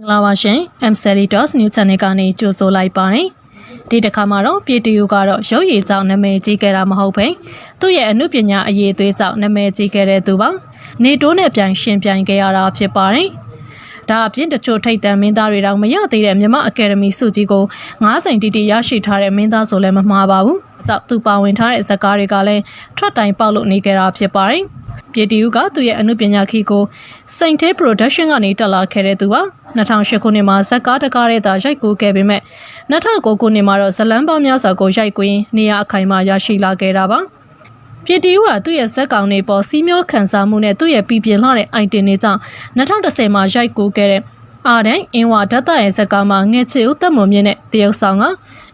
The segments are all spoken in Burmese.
င်္ဂလာပါရှင် MCLDOS News Channel ကနေကြိုဆိုလိုက်ပါတယ်ဒီတစ်ခါမှာတော့ပြည်တူကတော့ရုပ်ရည်ကြောင့်နာမည်ကြီးခဲ့တာမဟုတ်ဘဲသူ့ရဲ့အမှုပညာအရေးအသွေးကြောင့်နာမည်ကြီးခဲ့တဲ့သူပါနေတိုးနဲ့ပြန်ရှင်ပြိုင်ခဲ့ရတာဖြစ်ပါတယ်ဒါအပြင်တချို့ထိတ်တန့်မင်းသားတွေတောင်မရသေးတဲ့မြန်မာအကယ်ဒမီစုကြီးကို9စိန်တီတီရရှိထားတဲ့မင်းသားဆိုလည်းမမှားပါဘူး။အကြောက်သူပါဝင်ထားတဲ့ဇာတ်ကားတွေကလည်းထွက်တိုင်ပေါက်လို့နေကြတာဖြစ်ပါတယ်။ ပြည်တီယူကသူ့ရဲ့အမှုပညာခီကိုစိန်သေး production ကနေတက်လာခဲ့တဲ့သူပါ2008ခုနှစ်မှာဇက်ကားတကားတဲ့သာရိုက်ကူးခဲ့ပေမဲ့2009ခုနှစ်မှာတော့ဇလန်ပေါင်းများစွာကိုရိုက်ကွင်းနေရာအခိုင်အမာရရှိလာခဲ့တာပါပြည်တီယူကသူ့ရဲ့ဇက်ကောင်တွေပေါ်စီးမျောခန်းစားမှုနဲ့သူ့ရဲ့ပြည်ပြင်းလာတဲ့ item တွေကြောင့်2010မှာရိုက်ကူးခဲ့တဲ့အာဒန်အင်းဝါဓာတ်တရဲ့ဇက်ကောင်မှာငဲ့ချီဦးတက်မွန်မြင့်နဲ့တရုတ်ဆောင်က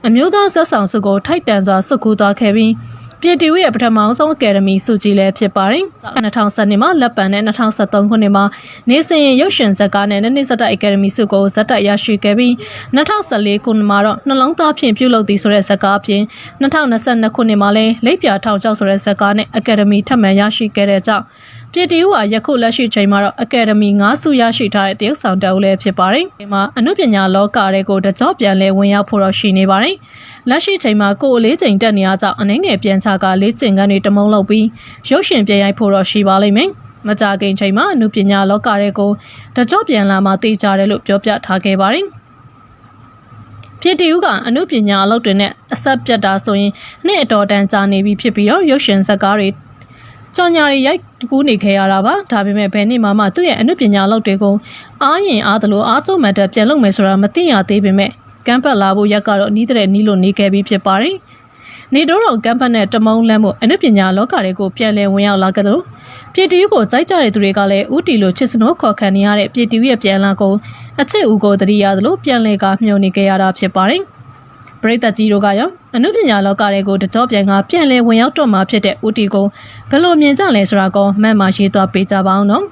အမျိုးသားဇက်ဆောင်စုကိုထိုက်တန်စွာစုကူးသွားခဲ့ပြီး ပြည်တီဝရဲ့ပထမဆုံးအကယ်ဒမီစုကြီးလည်းဖြစ်ပါတယ်။2012မှာလက်ပံနဲ့2013ခုနှစ်မှာနေစဉ်ရုပ်ရှင်ဇာတ်ကားနဲ့နှစ်ဆက်တိုက်အကယ်ဒမီစုကိုဇက်တိုက်ရရှိခဲ့ပြီး2014ခုနှစ်မှာတော့နှလုံးသားဖြင့်ပြုလုပ်သည်ဆိုတဲ့ဇာတ်ကားအပြင်2022ခုနှစ်မှာလည်းလိပ်ပြာထောင်ချောက်ဆိုတဲ့ဇာတ်ကားနဲ့အကယ်ဒမီထပ်မံရရှိခဲ့တဲ့ကြောင့် ပြည်တီဝဟာယခုလက်ရှိချိန်မှာတော့အကယ်ဒမီ9ဆုရရှိထားတဲ့တရုတ်ဆောင်တအုပ်လည်းဖြစ်ပါတယ်။ဒီမှာအမှုပညာလောကတွေကိုတကြော့ပြန်လဲဝင်ရောက်ဖို့တော့ရှိနေပါတယ်။လက်ရှိချိန်မှာကိုယ်အလေးချိန်တက်နေရကြောင်းအနေငယ်ပြန်ချကလေးကျင်ကန်းတွေတမုံလောက်ပြီးရုပ်ရှင်ပြန်ရိုက်ဖို့တော့ရှိပါလိမ့်မယ်။မကြခင်ချိန်မှာအမှုပညာလောကတွေကိုတကြော့ပြန်လာမှသိကြတယ်လို့ပြောပြထားခဲ့ပါတယ်။ပြည်တီဦးကအမှုပညာအလုပ်တွေနဲ့အဆက်ပြတ်တာဆိုရင်နှစ်အတော်တန်ကြာနေပြီဖြစ်ပြီးတော့ရုပ်ရှင်ဇာတ်ကားတွေ ကြော်ညာတွေရိုက်ကူးနေခဲ့ရတာပါဒါပေမဲ့ဘယ်နေ့မှမှသူ့ရဲ့အမှုပညာအလုပ်တွေကိုအားရင်အားသလိုအားကျုံမှတ်တဲ့ပြန်လုပ်မယ်ဆိုတာမသိရသေးပေမဲ့ကမ်ပတ်လာဖို့ရက်ကတော့နီးတဲ့နီးလို့နေခဲ့ပြီးဖြစ်ပါတယ်နေတော့တော့ကမ်ပတ်နဲ့တမုံလမ်းမှုအမှုပညာလောကတွေကိုပြန်လည်ဝင်ရောက်လာကြသလိုပြည်တီယူကိုကြိုက်ကြတဲ့သူတွေကလည်းဥတီလိုချစ်စနိုးခေါ်ခံနေရတဲ့ပြည်တီယူရဲ့ပြန်လာကိုအချစ်ဦးကိုတတိရသလိုပြန်လည်ကမျှော်နေကြရတာဖြစ်ပါတယ်ပရိသတ်ကြီးတို့ကရော အမှုပညာလောကတွေကိုတကြောပြန်ကပြန်လဲဝင်ရောက်တော့မှာဖြစ်တဲ့ဦးတီကိုဘယ်လိုမြင်ကြလဲဆိုတာကိုမှတ်မှရေးသွားပေးကြပါအောင်နော်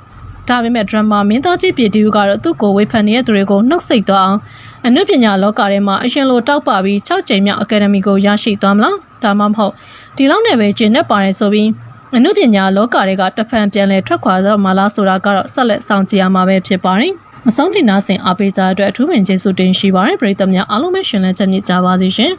ဒါပေမဲ့ဒရမာမင်းသားကြီးပြည်တီယူကတော့သူ့ကိုဝေဖန်နေတဲ့သူတွေကိုနှုတ်ဆက်သွားအောင်အမှုပညာလောကထဲမှာအရှင်လိုတောက်ပပြီး6ချိန်မြောက်အကယ်ဒမီကိုရရှိသွားမလားဒါမှမဟုတ်ဒီလောက်နဲ့ပဲကျင့်နေပါတယ်ဆိုပြီးအမှုပညာလောကတွေကတဖန်ပြန်လဲထွက်ခွာတော့မှလားဆိုတာကတော့ဆက်လက်စောင့်ကြည့်ရမှာပဲဖြစ်ပါတယ်မဆုံးတင်နာဆင်အားပေးကြတဲ့အတွက်အထူးပင်ကျေးဇူးတင်ရှိပါတယ်ပရိသတ်များအားလုံးပဲရှင်လန်းချက်မြင့်ကြပါစေရှင်